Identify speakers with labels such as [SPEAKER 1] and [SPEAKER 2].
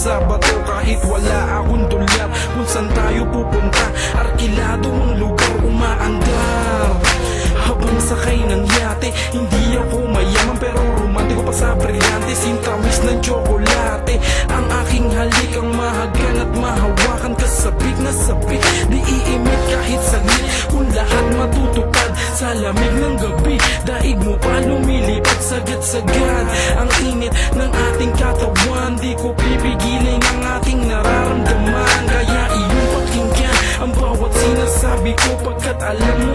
[SPEAKER 1] sa bato kahit wala akong tulap Kung saan tayo pupunta, arkilado ang lugar umaandar. Habang sakay ng yate, hindi ako mayaman pero romantiko pa sa brillante Sintamis ng tsokolate, ang aking halik ang mahagan at mahawakan. Kasabik na sabik, di iimit kahit saglit. Kung lahat matutupad sa lamig ng gabi Daig mo pa lumilipad, sagat-sagat I love you.